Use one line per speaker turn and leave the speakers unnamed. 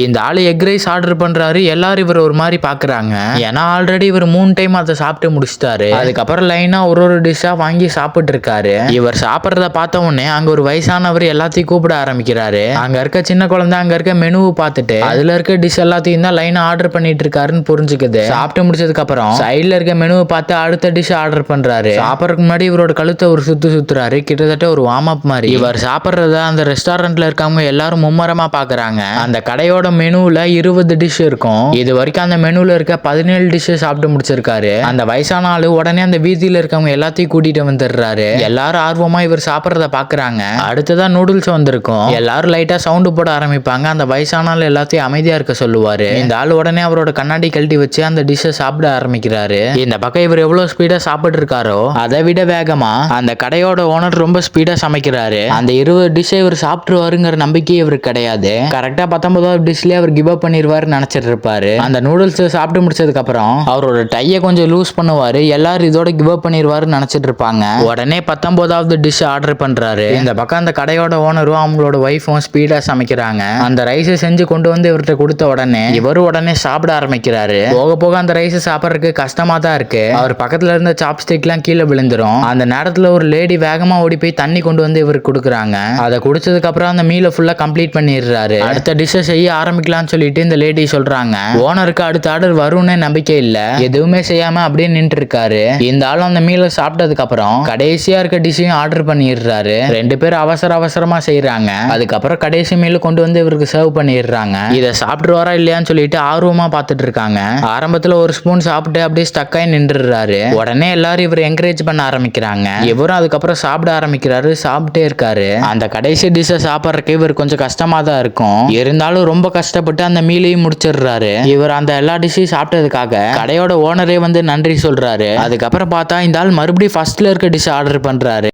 இந்த ஆளு egg rice order பண்றாரு. எல்லாரும் இவர் ஒரு மாதிரி பாக்குறாங்க. ஏன்னா ஆல்ரெடி இவர் மூணு டைம் அதை சாப்பிட்டு முடிச்சிட்டாரு. அதுக்கப்புறம் லைனா ஒரு ஒரு டிஷ்ஷா வாங்கி சாப்பிட்டு இருக்காரு இவர் சாப்பிட்றத பார்த்த உடனே அங்க ஒரு வயசானவர் எல்லாத்தையும் கூப்பிட ஆரம்பிக்கிறாரு. அங்க இருக்க சின்ன குழந்தை அங்க இருக்க மெனுவை பார்த்துட்டு அதுல இருக்க டிஷ் எல்லாத்தையும் தான் லைனா ஆர்டர் பண்ணிட்டு இருக்காருன்னு புரிஞ்சுக்குது. சாப்பிட்டு முடிச்சதுக்கு அப்புறம் சைடுல இருக்க மெனுவை பார்த்து அடுத்த டிஷ் ஆர்டர் பண்றாரு. சாப்பிட்றதுக்கு முன்னாடி இவரோட கழுத்தை ஒரு சுத்து சுத்துறாரு. கிட்டத்தட்ட ஒரு வார்ம் அப் மாதிரி. இவர் சாப்பிட்றத அந்த ரெஸ்டாரண்ட்ல இருக்கவங்க எல்லாரும் மும்மரமா பாக்குறாங்க. அந்த கடையோட மெனுவில் இருபது டிஷ் இருக்கும். இது வரைக்கும் அந்த மெனுவில் இருக்க பதினேழு டிஷ் சாப்பிட்டு முடிச்சிருக்காரு. அந்த வயசான ஆளு உடனே அந்த வீதியில இருக்கவங்க எல்லாத்தையும் கூட்டிட்டு வந்துடுறாரு. எல்லாரும் ஆர்வமா இவர் சாப்பிட்றத பாக்குறாங்க. அடுத்ததான் நூடுல்ஸ் வந்திருக்கும். எல்லாரும் லைட்டா சவுண்டு போட ஆரம்பிப்பாங்க. அந்த வயசான ஆள் எல்லாத்தையும் அமைதியா இருக்க சொல்லுவாரு. இந்த ஆள் உடனே அவரோட கண்ணாடி கழட்டி வச்சு அந்த டிஷ்ஷை சாப்பிட ஆரம்பிக்கிறாரு. இந்த பக்கம் இவர் எவ்வளவு ஸ்பீடா சாப்பிட்டு இருக்காரோ அதை விட வேகமா அந்த கடையோட ஓனர் ரொம்ப ஸ்பீடா சமைக்கிறாரு. அந்த இருபது டிஷ்ஷை இவர் சாப்பிட்டுருவாருங்கிற நம்பிக்கை இவருக்கு கிடையாது. கரெக்டா பத்தொன்பதாவது டிஷ்லயே அவர் கிவ் அப் பண்ணிடுவாருன்னு நினைச்சிட்டு இருப்பாரு அந்த நூடுல்ஸ் சாப்பிட்டு முடிச்சதுக்கு அப்புறம் அவரோட டையை கொஞ்சம் லூஸ் பண்ணுவாரு. எல்லாரும் இதோட கிவ் அப் பண்ணிடுவாருன்னு நினைச்சிட்டு இருப்பாங்க உடனே பத்தொன்பதாவது டிஷ் ஆர்டர் பண்றாரு. இந்த பக்கம் அந்த கடையோட ஓனரும் அவங்களோட ஒய்ஃபும் ஸ்பீடா சமைக்கிறாங்க. அந்த ரைஸை செஞ்சு கொண்டு வந்து இவர்கிட்ட கொடுத்த உடனே இவரும் உடனே சாப்பிட ஆரம்பிக்கிறாரு. போக போக அந்த ரைஸ் சாப்பிட்றதுக்கு கஷ்டமா தான் இருக்கு. அவர் பக்கத்துல இருந்த சாப்ஸ்டிக்லாம் கீழே விழுந்துரும். அந்த நேரத்துல ஒரு லேடி வேகமா ஓடி போய் தண்ணி கொண்டு வந்து இவருக்கு கொடுக்குறாங்க. அதை குடிச்சதுக்கு அப்புறம் அந்த மீலை ஃபுல்லா கம்ப்ளீட் பண்ணிடுறாரு. அடுத்த டிஷ்ஷை செய்ய ஆரம்பிக்கலாம்னு சொல்லிட்டு இந்த லேடி சொல்றாங்க. ஓனருக்கு அடுத்த ஆர்டர் வரும்னு நம்பிக்கை இல்ல. எதுவுமே செய்யாம அப்படியே நின்று இருக்காரு இந்த ஆளும் அந்த மீல சாப்பிட்டதுக்கு அப்புறம் கடைசியா இருக்க டிஷ்ஷையும் ஆர்டர் பண்ணிடுறாரு. ரெண்டு பேரும் அவசர அவசரமா செய்யறாங்க அதுக்கப்புறம் கடைசி மீல் கொண்டு வந்து இவருக்கு சர்வ் பண்ணிடுறாங்க. இதை சாப்பிட்டுருவாரா இல்லையான்னு சொல்லிட்டு ஆர்வமா பார்த்துட்டு இருக்காங்க ஆரம்பத்துல ஒரு ஸ்பூன் சாப்பிட்டு அப்படியே ஸ்டக்காய் நின்றுறாரு உடனே எல்லாரும் இவர் என்கரேஜ் பண்ண ஆரம்பிக்கிறாங்க. இவரும் அதுக்கப்புறம் சாப்பிட ஆரம்பிக்கிறாரு சாப்பிட்டே இருக்காரு. அந்த கடைசி டிஷ்ஷை சாப்பிட்றதுக்கு இவர் கொஞ்சம் கஷ்டமா தான் இருக்கும். இருந்தாலும் ரொம்ப கஷ்டப்பட்டு அந்த மீலையும் முடிச்சிடுறாரு. இவர் அந்த எல்லா டிஷ்ஷையும் சாப்பிட்டதுக்காக கடையோட ஓனரே வந்து நன்றி சொல்றாரு. அதுக்கப்புறம் பார்த்தா இந்த ஆள் மறுபடியும் ஃபர்ஸ்ட்ல இருக்க டிஷ் ஆர்டர் பண்றாரு.